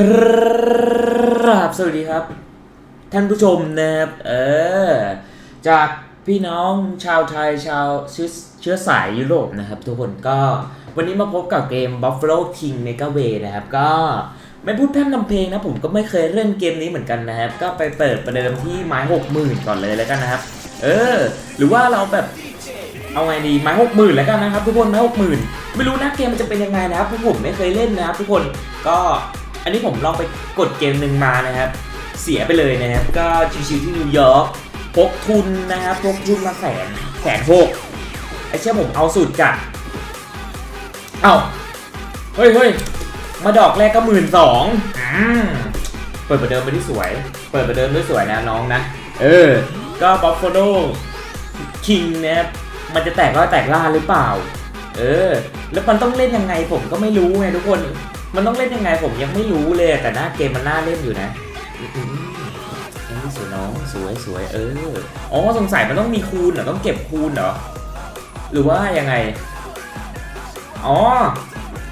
กราบสวัสดีครับ ท่านผู้ชมนะครับเออจากพี่น้องชาวไทยชาวเชื้อสายยุโรปนะครับ ทุกคนก็วันนี้มาพบกับเกม Buffalo King Mega Way นะครับ ก็ไม่พูดแพร่ำนำเพลงนะ ผมก็ไม่เคยเล่นเกมนี้เหมือนกันนะครับ ก็ไปเปิดประเดิมที่ไม้หกหมื่นก่อนเลยแล้วกันนะครับ เออ หรือว่าเราแบบเอาไงดีไม้หกหมื่นแล้วกันนะครับ ทุกคนไม้หกหมื่นไม่รู้นะเกมมันจะเป็นยังไงนะครับพราะผมไม่เคยเล่นนะครับทุกคนก็ อันนี้ผมลองไปกดเกมหนึ่งมานะครับ เสียไปเลยนะครับ ก็ชิวๆที่นิวยอร์กพกทุนนะครับพกทุนมาแสนแสนหกไอ้เชื่อผมเอาสุดจัดเอ้าเฮ้ยเฮ้ยมาดอกแรกก็หมื่นสองเปิดประเดิมไปที่สวย เปิดประเดิมด้วยสวยนะน้องนะ เออ ก็บัฟฟโลคิงนะครับมันจะแตกร้อยแตกล่าหรือเปล่า เออ แล้วมันต้องเล่นยังไงผมก็ไม่รู้ไงทุกคน มันต้องเล่นยังไงผมยังไม่รู้เลยแต่หน้าเกมมันน่าเล่นอยู่นะอันนี้สวยน้องสวยสวยเอออ๋อสงสัยมันต้องมีคูณเหรอต้องเก็บคูณเหรอหรือว่ายังไงอ๋อ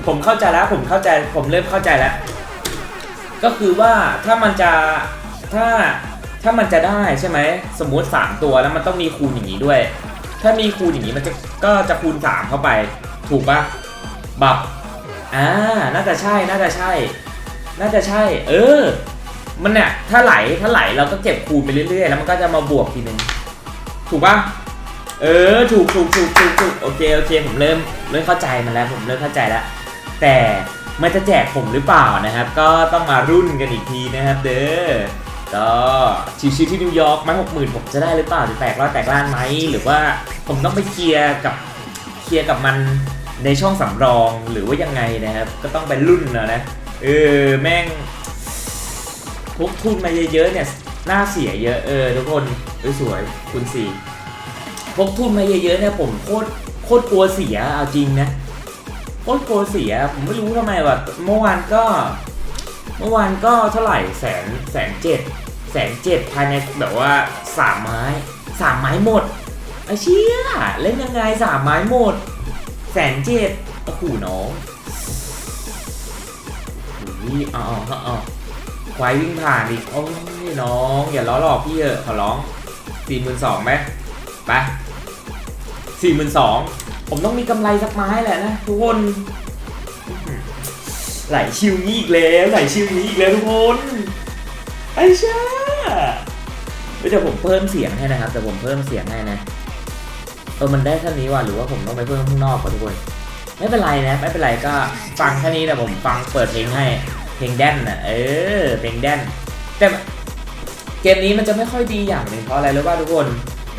ผมเข้าใจแล้วผมเข้าใจผมเริ่มเข้าใจแล้ว ก็คือว่าถ้ามันจะถ้าถ้ามันจะได้ใช่ไหมสมมุติ 3 ตัวแล้วมันต้องมีคูณอย่างนี้ด้วย ถ้ามีคูณอย่างนี้มันจะก็จะคูณ 3 เข้าไป ถูกปะบับ อ่า น่าจะใช่ น่าจะใช่ น่าจะใช่ เออ มันเนี่ยถ้าไหล ถ้าไหลเราก็เก็บคูณไปเรื่อยๆ แล้วมันก็จะมาบวกทีนึง ถูกปะเออ ถูกถูกถูกถูกถูกโอเค โอเค ผมเริ่ม เริ่มเข้าใจมันแล้ว ผมเริ่มเข้าใจแล้ว แต่มันจะแจกผมหรือเปล่านะครับ ก็ต้องมารุ่นกันอีกทีนะครับ เด้อ ก็ชิวๆที่นิวยอร์กมาหกหมื่นผมจะได้หรือเปล่าจะแตกร้อยแตกล้านไหม หรือว่าผมต้องไปเคลียร์กับ เคลียร์กับมัน ในช่องสำรองหรือว่ายังไงนะครับ ก็ต้องไปรุ่นนะนะเออแม่งพกทุนมาเยอะๆเนี่ยหน่าเสียเยอะเออทุกคนสวยคุณสี่พกทุนมาเยอะๆเนี่ยผมโคตรโคตรกลัวเสียเอาจริงนะโคตรกลัวเสียผมไม่รู้ทำไมแบบเมื่อวานก็ เมื่อวานก็เท่าไหร่แสนแสนเจ็ดแสนเจ็ดภายในแบบว่าสามไม้สามไม้หมดไอ้เชี่ยเล่นยังไงสามไม้หมด แสนเจ็ดโอ้โหน้องอุ้ยอ๋ออาเอควายวิ่งผ่านอีก โอ้ยน้อง อย่าล้อหลอกพี่เถอะขอร้องสี่หมื่นสองไหมไปสี่หมื่นสองผมต้องมีกำไรสักไม้แหละนะทุกคน ไหลชิวนี้อีกแล้วไหลชิวนี้อีกแล้วทุกคนไอ้ช่าเดี๋ยวผมเพิ่มเสียงให้นะครับแต่ผมเพิ่มเสียงให้นะ ออมันได้เท่านี้ว่ะหรือว่าผมต้องไปเพิ่มข้างนอกก่อนทุกคนไม่เป็นไรนะไม่เป็นไรก็ฟังแค่นี้แต่ผมฟังเปิดเพลงให้เพลงแดนน่ะเออเพลงแดนแต่เกมนี้มันจะไม่ค่อยดีอย่างหนึ่งเพราะอะไรรู้ป่ะทุกคน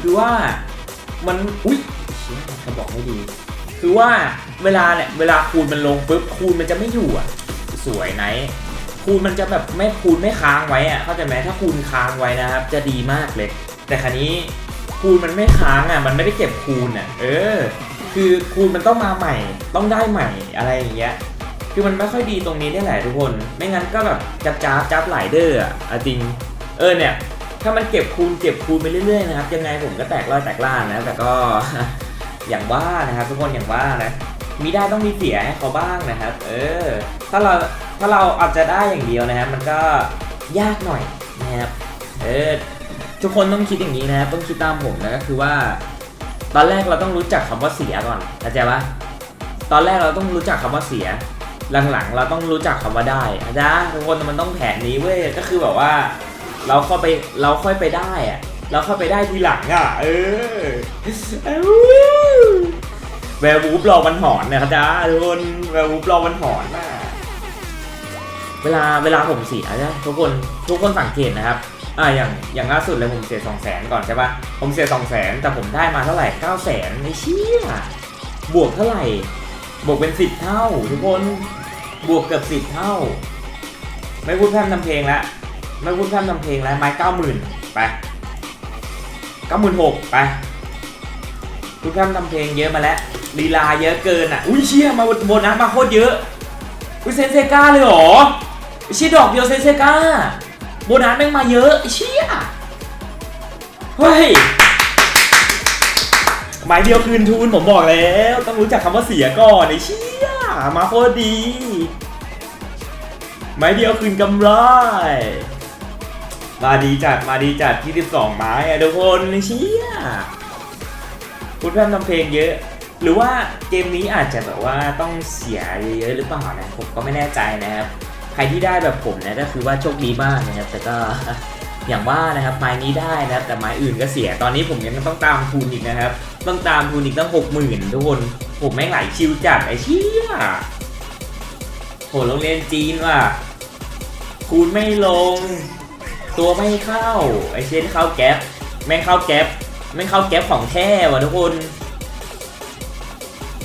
คือว่ามันอุ้ยเชี่ยเขาบอกไม่ดี คือว่าเวลาเนี่ยเวลาคูณมันลงปุ๊บคูณมันจะไม่อยู่อะสวยไหนคูณมันจะแบบไม่คูณไม่ค้างไว้อะเข้าใจไหมถ้าคูณค้างไว้นะครับ จะดีมากเลย แต่ครนี้ คูณมันไม่ค้างอะ มันไม่ได้เก็บคูณอะ เออ คือคูณมันต้องมาใหม่ ต้องได้ใหม่อะไรอย่างเงี้ย คือมันไม่ค่อยดีตรงนี้นี่แหละทุกคน ไม่งั้นก็แบบจับจ้าบจับหลายเด้ออะจริง เออเนี่ย ถ้ามันเก็บคูณเก็บคูณไปเรื่อยๆนะครับ ยังไงผมก็แตกร้อยแตกล่านะ แต่ก็อย่างว่านะครับทุกคนอย่างว่านะ มีได้ต้องมีเสียให้เขาบ้างนะครับ เออ ถ้าเราถ้าเราอาจจะได้อย่างเดียวนะครับ มันก็ยากหน่อยนะครับ เออ ทุกคนต้องคิดอย่างนี้นะครับต้องคิดตามผมนะก็คือว่า ตอนแรกเราต้องรู้จักคำว่าเสียก่อนเข้าใจปะตอนแรกเราต้องรู้จักคำว่าเสีย หลังๆ เราต้องรู้จักคำว่าได้นะจ๊ะทุกคนมันต้องแผนนี้เว้ยก็คือแบบว่า เราเข้าไปเราค่อยไปได้อะเราเข้าไปได้ทีหลังอะ เออแวร์วูฟรอวันหอนนะครับจ้าทุกคนแวร์วูฟรอวันหอนน่ะเวลาเวลาผมเสียนะทุกคนทุกคนสังเกตนะครับ อ่าอย่างอย่างล่าสุดเลยผมเสียสองแสนก่อนใช่ปะผมเสียสองแสนแต่ผมได้มาเท่าไหร่เก้าแสนไอ้เชี่ยบวกเท่าไหร่ บวกเป็นสิบเท่า ทุกคนบวกเกือบสิบเท่า ไม่พูดแพร่มทำเพลงแล้วไม่พูดพร่ำทำเพลงแล้วไม้เก้าหมื่นไปเก้าหมื่นหกไปพูดพร่ำทำเพลงเยอะมาแล้วลีลาเยอะเกินอะอุ้ยเชี่ยมาโบนัสมาโคตรเยอะอุ้ยเซนเซก้าเลยเหรอไอ้เชี่ยดอกเดียวเซนเซก้า โบนัสแม่งมาเยอะไอ้เชี่ยเฮ้ยหมายเดียวคืนทุนผมบอกแล้ว ต้องรู้จักคำว่าเสียก่อนไอ้เชี่ยมาโคตรดีไม้เดียวคืนกำไรมาดีจัดมาดีจัด22ไม้อะทุกคนไอเชี่ยคุณแพมทำเพลงเยอะ หรือว่าเกมนี้อาจจะแบบว่าต้องเสียเยอะๆหรือเปล่านะผมก็ไม่แน่ใจนะครับ ใครที่ได้แบบผมนะก็คือว่าโชคดีมากนะครับ แต่ก็อย่างว่านะครับไม้นี้ได้นะครับแต่ไม้อื่นก็เสียตอนนี้ผมยังต้องตามทุนอีกนะครับ ต้องตามทุนอีกตั้งหกหมื่นทุกคนผมแม่งไหลชิวจัดไอ้เชี่ยโหโรงเรียนจีนว่ะคูณไม่ลง ตัวไม่เข้า ไอเช่นเข้าแก๊ปแม่งเข้าแก๊ปแม่งเข้าแก๊ปของแท้ว่ะทุกคน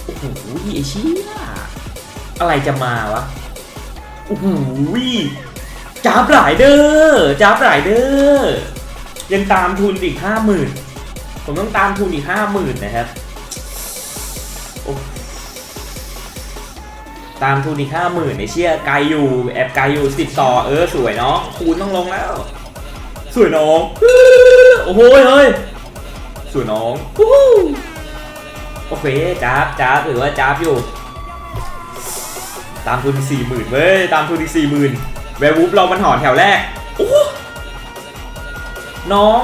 โอ้โหไอเชี่ยอะไรจะมาวะ โอ้โหจับหลายเด้อจับหลายเด้อยังตามทุนอีกห้าหมื่นผมต้องตามทุนอีกห้าหมื่นนะครับตามทุนอีกห้าหมื่นไอเชี่ยไกลอยู่ แอบไกลอยู่สิบต่อเออสวยเนาะคูณต้องลงแล้ว สวยน้องโอ้โหเฮ้ยสวยน้องโอเคจับจับหรือว่าจับอยู่ ตามทุนอีกสี่หมื่นเว้ย ตามทุนอีกสี่หมื่นแวร์วูฟเรามันหอนแถวแรกโอ้น้อง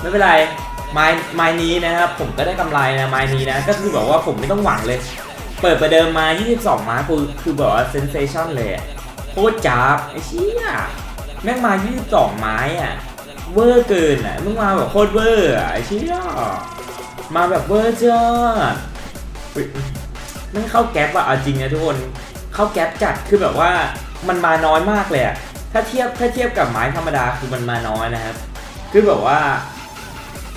ไม่เป็นไรไม้ไม้นี้นะครับ ผมก็ได้กำไรนะไม้นี้นะ ก็คือแบบว่าผมไม่ต้องหวังเลย เปิดประเดิมมา 22ม้คือคือแบบว่าเซนเซชันเลยโคตรจับไอ้เชี่ยแม่งมา 22 ไม้อะ เวอร์เกินอะมึงมาแบบโคตรเวอร์อะไอ้เชี่ยมาแบบเวอร์จ้า ไม่เข้าแก๊ปอะเอาจริงนะทุกคนเข้าแก๊ปจัดคือแบบว่ามันมาน้อยมากเลยถ้าเทียบถ้าเทียบกับไม้ธรรมดาคือมันมาน้อยนะครับ คือแบบว่า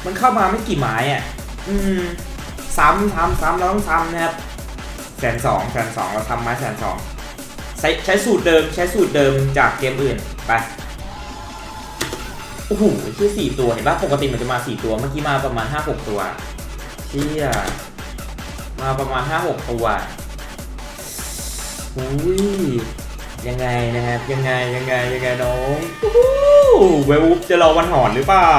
มันเข้ามาไม่กี่ไม้อะ อืมซ้ำซ้ำซ้ำเราต้องซ้ำนะครับแสนสองแสนสองเราทำไม้แสนสองใช้ใช้สูตรเดิมใช้สูตรเดิมจากเกมอื่นไปโอ้โหเชี่สี่ตัวเห็นปะปกติมันจะมาสี่ตัวเมื่อกี้มาประมาณห้าหกตัวเชี่ย มาประมาณห้าหกตัวอุ้ยยังไงนะครับ ยังไงยังไงยังไงน้องอู้หูเวลฟจะรอวันหอนหรือเปล่า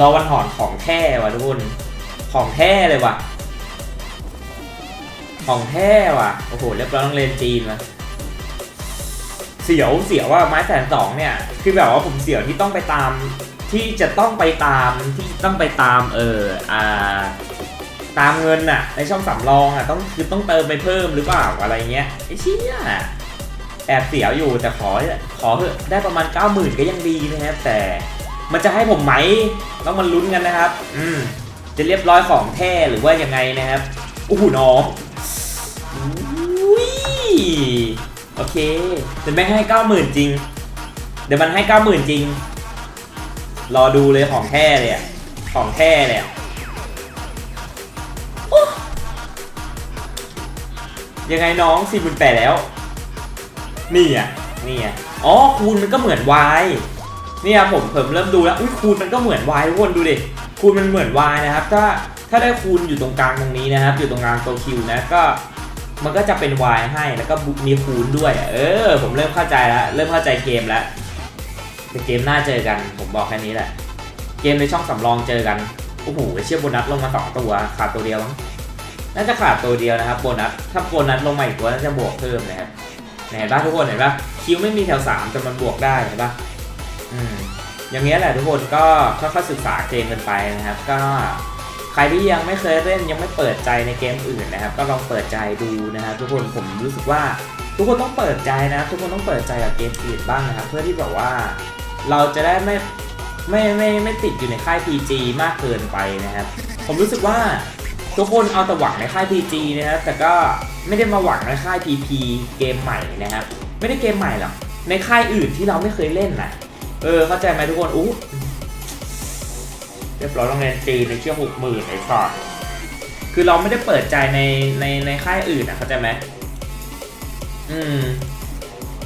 รอวันหอนของแท้ว่ะทุกคนของแท้เลยว่ะ ของแท้ว่ะ โอ้โหเรียบร้อยต้องเรียนจีนมาเสียวเสียวว่าไม้แสนสองเนี่ย คือแบบว่าผมเสียวที่ต้องไปตาม ที่จะต้องไปตามที่ต้องไปตามเอออ่าตามเงินน่ะในช่องสำรองอะต้องคือต้องเติมไปเพิ่มหรือเปล่าอะไรเงี้ยไอ้เชี่ยแอบเสียวอยู่แต่ขอขอเถอะได้ประมาณ 90,000 ก็ยังดีนะครับ แต่มันจะให้ผมไหมต้องมาลุ้นกันนะครับ อืมจะเรียบร้อยของแท้หรือว่ายังไงนะครับโอ้โหน้องอุ้ยโอเคแต่ไม่ให้ 90,000 จริง เดี๋ยวมันให้ 90,000 จริง รอดูเลยของแท้เลยอะของแท้เลยอะยังไงน้องสี่หมื่นแปดแล้ว นี่อะนี่อะอ๋อคูณมันก็เหมือน y เนี่ยผมผมเริ่มดูแล้วอุ้ยคูณมันก็เหมือน y ทุกคนดูดิคูณมันเหมือน y นะครับ ถ้าถ้าได้คูณอยู่ตรงกลางตรงนี้นะครับ อยู่ตรงกลางตัวคิวนะก็ มันก็จะเป็น y ให้แล้วก็มีคูณด้วย เออ ผมเริ่มเข้าใจแล้วเริ่มเข้าใจเกมแล้ว แต่เกมหน้าเจอกัน ผมบอกแค่นี้แหละ เกมในช่องสำรองเจอกัน โอ้โหเชี่ยโบนัสลงมาสองตัวขาดตัวเดียวน่าจะขาดตัวเดียวนะครับโบนัส ถ้าโบนัสลงมาอีกตัวน่าจะบวกเพิ่มนะครับเห็นปะทุกคนเห็นปะคิวไม่มีแถว3แต่มันบวกได้เห็นปะอืมอย่างเงี้ยแหละทุกคนก็ค่อยๆศึกษาเกมกันไปนะครับ ก็ใครที่ยังไม่เคยเล่นยังไม่เปิดใจในเกมอื่นนะครับ ก็ลองเปิดใจดูนะครับ ทุกคนผมรู้สึกว่าทุกคนต้องเปิดใจนะ ทุกคนต้องเปิดใจกับเกมอื่นบ้างนะครับ เพื่อที่แบบว่า เราจะได้ไม่ไม่ไม่ไม่ติดอยู่ในค่าย PG มากเกินไปนะครับ ผมรู้สึกว่าทุกคนเอาแต่หวังในค่าย PG นะครับแต่ก็ไม่ได้มาหวังในค่าย PP เกมใหม่นะครับ ไม่ได้เกมใหม่หรอกในค่ายอื่นที่เราไม่เคยเล่นนะเออเข้าใจไหมทุกคนอู้เรียบร้อยโรงเรียนจีนในเชื่อหกหมื่นไอ้สัสคือเราไม่ได้เปิดใจในในในค่ายอื่นนะเข้าใจไหมอืม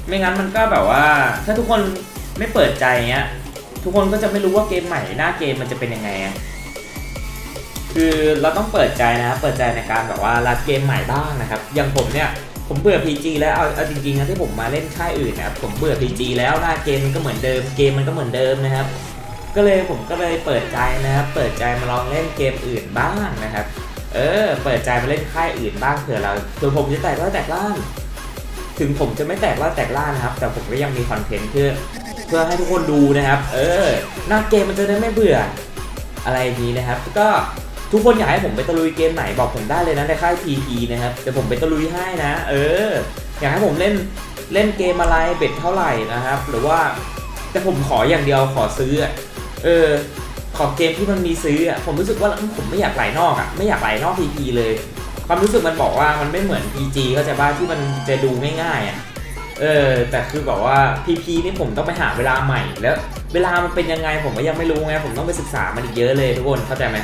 ไม่งั้นมันก็แบบว่า ถ้าทุกคน ไม่เปิดใจเงี้ยทุกคนก็จะไม่รู้ว่าเกมใหม่หน้าเกมมันจะเป็นยังไงคือเราต้องเปิดใจนะเปิดใจในการแบบว่ารับเกมใหม่บ้างนะครับอย่างผมเนี่ยผมเบื่อ PG แล้วเอาเอาจริงๆนะที่ผมมาเล่นค่ายอื่นนะครับผมเบื่อ PG แล้วหน้าเกมมันก็เหมือนเดิมเกมมันก็เหมือนเดิมนะครับ ก็เลยผมก็เลยเปิดใจนะครับเปิดใจมาลองเล่นเกมอื่นบ้างนะครับเออเปิดใจมาเล่นค่ายอื่นบ้างเผื่อเราเผื่อผมจะแตกร้อยแตกล้านถึงผมจะไม่แตกร้อยแตกล้านนะครับ แต่ผมก็ยังมีคอนเทนต์เพื่อ พื่อให้ทุกคนดูนะครับ เออหน้าเกมมันจะได้ไม่เบื่อ อะไรนี้นะครับ ก็ทุกคนอยากให้ผมไปตะลุยเกมไหนบอกผมได้เลยนะในค่าย PP นะครับเดี๋ยวผมไปตะลุยให้นะ เออ อยากให้ผมเล่นเล่นเกมอะไรเบ็ดเท่าไหร่นะครับ หรือว่าแต่ผมขออย่างเดียวขอซื้ออะเออขอเกมที่มันมีซื้ออะผมรู้สึกว่าผมไม่อยากไหลนอกอะไม่อยากไหลนอก PP เลย ความรู้สึกมันบอกว่ามันไม่เหมือน PG เข้าใจป่ะที่มันจะดูง่ายๆอะ เออ แต่คือบอกว่า PP นี่ผมต้องไปหาเวลาใหม่ แล้ว เวลามันเป็นยังไงผมก็ยังไม่รู้ไงผมต้องไปศึกษามันอีกเยอะเลยทุกคนเข้าใจไหม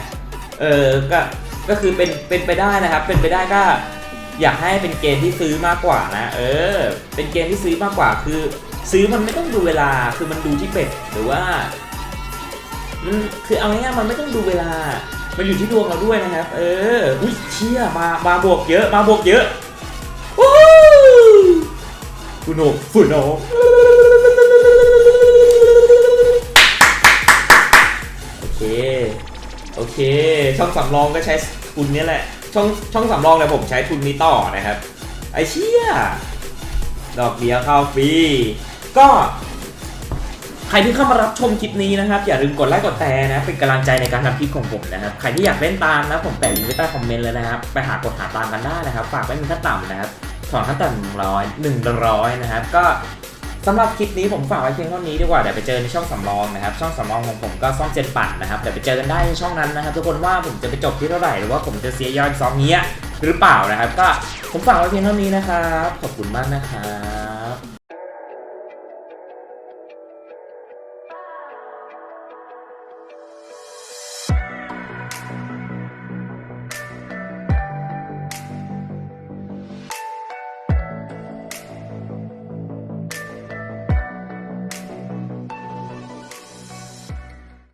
เออก็ก็คือเป็นเป็นไปได้นะครับ เป็นไปได้ก็อยากให้เป็นเกมที่ซื้อมากกว่านะ เออ เป็นเกมที่ซื้อมากกว่าคือ ซื้อมันไม่ต้องดูเวลาคือมันดูที่เป็ดหรือว่าคือเอาง่ายๆมันไม่ต้องดูเวลา มันอยู่ที่ดวงเราด้วยนะครับ เออ อุ้ยเชี่ยมามาบวกเยอะ มาบวกเยอะ วู้ฟุโนฟุโนโอเค โอเค ช่องสำรองก็ใช้ทุนนี้แหละ ช่องช่องสำรองเลยผมใช้ทุนนี้ต่อนะครับ ไอเชี่ย ดอกเบี้ยเข้าฟรี ก็ใครที่เข้ามารับชมคลิปนี้นะครับ อย่าลืมกดไลค์กดแชร์นะเป็นกำลังใจในการทำคลิปของผมนะครับ ใครที่อยากเล่นตามนะผมแปะลิงก์ไว้ใต้คอมเมนต์เลยนะครับ ไปหากดหาตามกันได้นะครับ ฝากไว้เป็นขั้นต่ำนะครับ สองขั้นต่ำหนึ่งร้อยหนึ่งร้อยนะครับ ก็สำหรับคลิปนี้ผมฝากไว้เพียงเท่านี้ดีกว่า เดี๋ยวไปเจอในช่องสำรองนะครับ ช่องสำรองของผมก็ซ่องเจนปัดนะครับ เดี๋ยวไปเจอกันได้ในช่องนั้นนะครับ ทุกคนว่าผมจะไปจบที่เท่าไหร่หรือว่าผมจะเสียยอดซองเนี้ยหรือเปล่านะครับ ก็ผมฝากไว้เพียงเท่านี้นะครับ ขอบคุณมากนะครับ